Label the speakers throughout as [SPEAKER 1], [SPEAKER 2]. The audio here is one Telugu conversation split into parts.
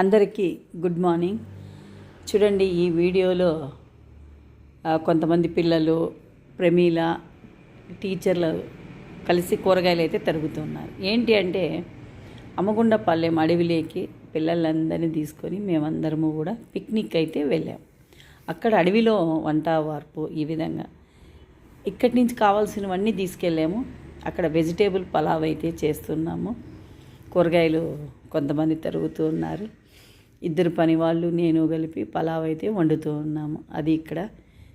[SPEAKER 1] అందరికీ గుడ్ మార్నింగ్. చూడండి ఈ వీడియోలో కొంతమంది పిల్లలు ప్రమీల టీచర్లు కలిసి కూరగాయలు అయితే తరుగుతున్నారు. ఏంటి అంటే అమ్మగుండపల్లెం అడవిలోకి పిల్లలందరినీ తీసుకొని మేమందరము కూడా పిక్నిక్ అయితే వెళ్ళాం. అక్కడ అడవిలో వంట వార్పు ఈ విధంగా. ఇక్కడి నుంచి కావాల్సినవన్నీ తీసుకెళ్ళాము. అక్కడ వెజిటేబుల్ పలావ్ అయితే చేస్తున్నాము. కూరగాయలు కొంతమంది తరుగుతూ ఉన్నారు ఇద్దరు పని వాళ్ళు నేను కలిపి పలావ్ అయితే వండుతూ ఉన్నాము. అది ఇక్కడ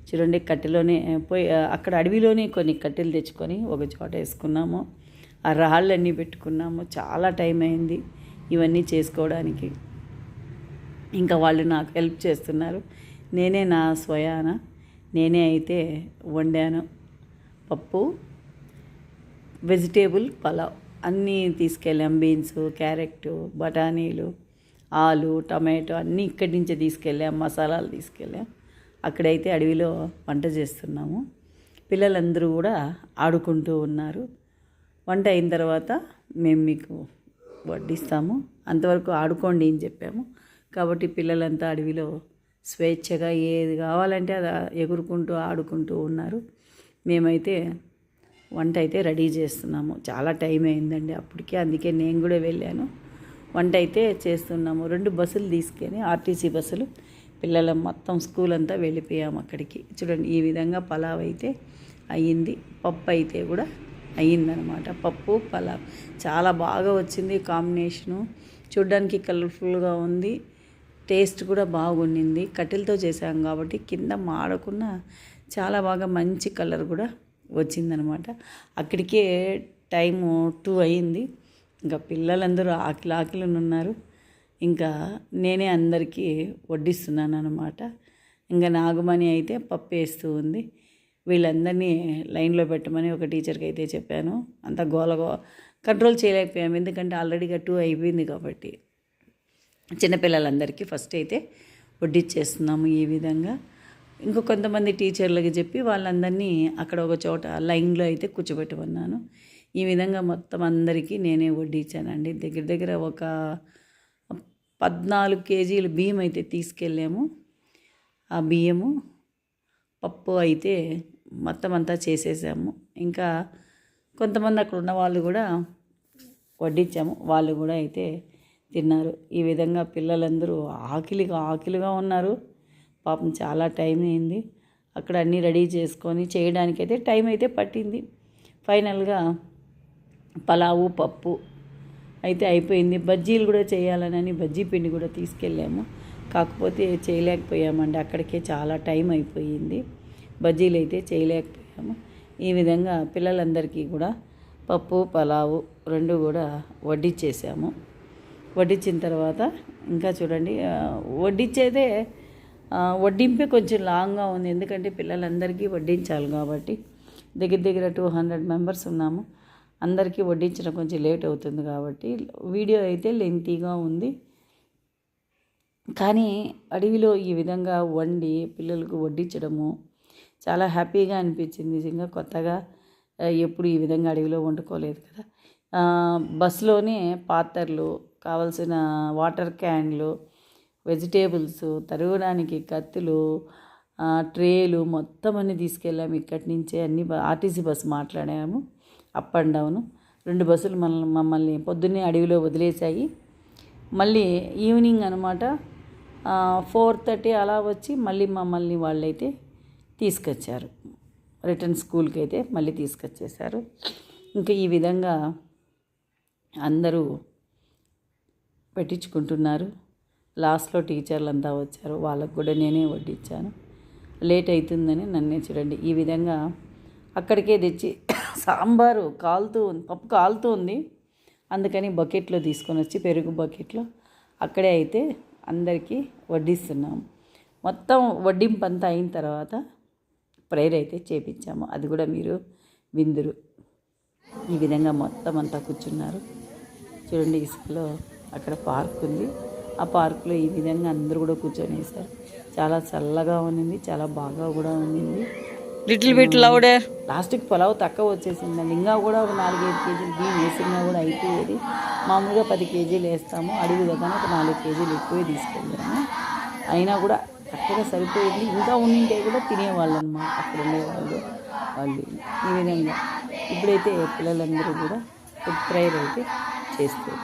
[SPEAKER 1] చూడండి కట్టెలోనే పోయి అక్కడ అడవిలోనే కొన్ని కట్టెలు తెచ్చుకొని ఒక చోట వేసుకున్నాము. ఆ రాళ్ళన్నీ పెట్టుకున్నాము. చాలా టైం అయింది ఇవన్నీ చేసుకోవడానికి. ఇంకా వాళ్ళు నాకు హెల్ప్ చేస్తున్నారు. నేనే నా స్వయాన నేనే అయితే వండాను పప్పు వెజిటేబుల్ పలావ్. అన్నీ తీసుకెళ్ళాం బీన్స్ క్యారెట్ బఠానీలు ఆలు టమాటో అన్నీ ఇక్కడి నుంచే తీసుకెళ్ళాం మసాలాలు తీసుకెళ్ళాం. అక్కడైతే అడవిలో వంట చేస్తున్నాము. పిల్లలందరూ కూడా ఆడుకుంటూ ఉన్నారు. వంట అయిన తర్వాత మేము మీకు వడ్డిస్తాము. అంతవరకు ఆడుకోండి అని చెప్పాము. కాబట్టి పిల్లలంతా అడవిలో స్వేచ్ఛగా ఏది కావాలంటే అది ఎగురుకుంటూ ఆడుకుంటూ ఉన్నారు. మేమైతే వంట అయితే రెడీ చేస్తున్నాము. చాలా టైం అయిందండి అప్పటికే అందుకే నేను కూడా వెళ్ళాను. వంట అయితే చేస్తున్నాము. రెండు బస్సులు తీసుకొని ఆర్టీసీ బస్సులు పిల్లల మొత్తం స్కూల్ అంతా వెళ్ళిపోయాము అక్కడికి. చూడండి ఈ విధంగా పలావ్ అయితే అయ్యింది. పప్పు అయితే కూడా అయ్యిందనమాట. పప్పు పలావ్ చాలా బాగా వచ్చింది కాంబినేషను. చూడ్డానికి కలర్ఫుల్గా ఉంది. టేస్ట్ కూడా బాగుండింది. కట్టెలతో చేసాం కాబట్టి కింద మాడకుండా చాలా బాగా మంచి కలర్ కూడా వచ్చిందనమాట. అక్కడికే టైము టూ అయింది ఇంకా పిల్లలందరూ ఆకలి ఆకలిని ఉన్నారు. ఇంకా నేనే అందరికీ వడ్డిస్తున్నాను అనమాట ఇంకా నాగమణి అయితే పప్పు వేస్తూ ఉంది. వీళ్ళందరినీ లైన్లో పెట్టమని ఒక టీచర్కి అయితే చెప్పాను. అంత గోల గో కంట్రోల్ చేయలేకపోయాము. ఎందుకంటే ఆల్రెడీగా టూ అయిపోయింది కాబట్టి చిన్నపిల్లలందరికీ ఫస్ట్ అయితే వడ్డిచ్చేస్తున్నాము ఈ విధంగా. ఇంకో కొంతమంది టీచర్లకి చెప్పి వాళ్ళందరినీ అక్కడ ఒక చోట లైన్లో అయితే కూర్చోబెట్టమన్నాను ఈ విధంగా మొత్తం అందరికీ నేనే వడ్డించానండి దగ్గర దగ్గర ఒక పద్నాలుగు కేజీలు బియ్యం అయితే తీసుకెళ్ళాము. ఆ బియ్యము పప్పు అయితే మొత్తం అంతా చేసేసాము. ఇంకా కొంతమంది అక్కడ ఉన్న వాళ్ళు కూడా వడ్డించాము వాళ్ళు కూడా అయితే తిన్నారు. ఈ విధంగా పిల్లలందరూ ఆకలిగా ఆకలిగా ఉన్నారు. పాపం చాలా టైం అయింది. అక్కడ అన్నీ రెడీ చేసుకొని చేయడానికైతే టైం అయితే పట్టింది. ఫైనల్గా పలావు పప్పు. అయితే అయిపోయింది. బజ్జీలు కూడా చేయాలనని బజ్జీ పిండి కూడా తీసుకెళ్ళాము. కాకపోతే చేయలేకపోయామండి. అక్కడికే చాలా టైం అయిపోయింది. బజ్జీలు అయితే చేయలేకపోయాము. ఈ విధంగా పిల్లలందరికీ కూడా పప్పు పలావు రెండు కూడా వడ్డిచ్చేసాము. వడ్డించిన తర్వాత ఇంకా చూడండి వడ్డించేదే వడ్డింపే కొంచెం లాంగ్గా ఉంది. ఎందుకంటే పిల్లలందరికీ వడ్డించాలి కాబట్టి. దగ్గర దగ్గర టూ హండ్రెడ్ మెంబర్స్ ఉన్నాము. అందరికీ వడ్డించడం కొంచెం లేట్ అవుతుంది కాబట్టి వీడియో అయితే లెంతీగా ఉంది. కానీ అడవిలో ఈ విధంగా వండి పిల్లలకు వడ్డించడము చాలా హ్యాపీగా అనిపించింది. నిజంగా కొత్తగా ఎప్పుడు ఈ విధంగా అడవిలో వండుకోలేదు కదా. బస్సులోనే పాత్రలు కావలసిన వాటర్ క్యాన్లు వెజిటేబుల్స్ తరగడానికి కత్తులు ట్రేలు మొత్తం అన్నీ తీసుకెళ్ళాము. ఇక్కడి నుంచే అన్ని ఆర్టీసీ బస్సు మాట్లాడాము. Up and down. రెండు బస్సులు మనల్ని మమ్మల్ని పొద్దున్నే అడవిలో వదిలేశాయి. మళ్ళీ ఈవినింగ్ అనమాట ఫోర్ థర్టీ అలా వచ్చి మళ్ళీ మమ్మల్ని వాళ్ళైతే తీసుకొచ్చారు. రిటర్న్ స్కూల్కి అయితే మళ్ళీ తీసుకొచ్చేసారు ఇంకా ఈ విధంగా అందరూ పెట్టించుకుంటున్నారు. లాస్ట్లో టీచర్లు అంతా వచ్చారు. వాళ్ళకు కూడా నేనే వడ్డించాను లేట్ అవుతుందని నన్నే చూడండి. ఈ విధంగా అక్కడికే తెచ్చి సాంబారు కాలుతూ ఉంది పప్పు కాలుతూ ఉంది. అందుకని బకెట్లో తీసుకొని వచ్చి పెరుగు బకెట్లో అక్కడే అయితే అందరికీ వడ్డిస్తున్నాము మొత్తం వడ్డింపు అంతా అయిన తర్వాత ప్రేయర్ అయితే చేపించాము. అది కూడా మీరు విందురు. ఈ విధంగా మొత్తం అంతా కూర్చున్నారు. చూడండి ఇసుకలో అక్కడ పార్క్ ఉంది. ఆ పార్కులో ఈ విధంగా అందరూ కూడా కూర్చొని వేశారు. చాలా చల్లగా ఉన్నింది చాలా బాగా కూడా ఉన్నింది.
[SPEAKER 2] లిటిల్ బిట్ లౌడర్
[SPEAKER 1] లాస్ట్కి పొలావ్ తక్కువ వచ్చేసిందండి ఇంకా కూడా ఒక నాలుగైదు కేజీలు బియ్యం వేసినా కూడా అయిపోయేది. మామూలుగా పది కేజీలు వేస్తాము. అడవి కదా ఒక నాలుగు కేజీలు ఎక్కువే తీసుకెళ్ళాము. అయినా కూడా చక్కగా సరిపోయింది. ఇంకా ఉండింటే కూడా తినేవాళ్ళు అనమాట అక్కడ ఉండేవాళ్ళు వాళ్ళు ఈ విధంగా. ఇప్పుడైతే పిల్లలందరూ కూడా ఫుడ్ ప్రేయర్ అయితే చేస్తారు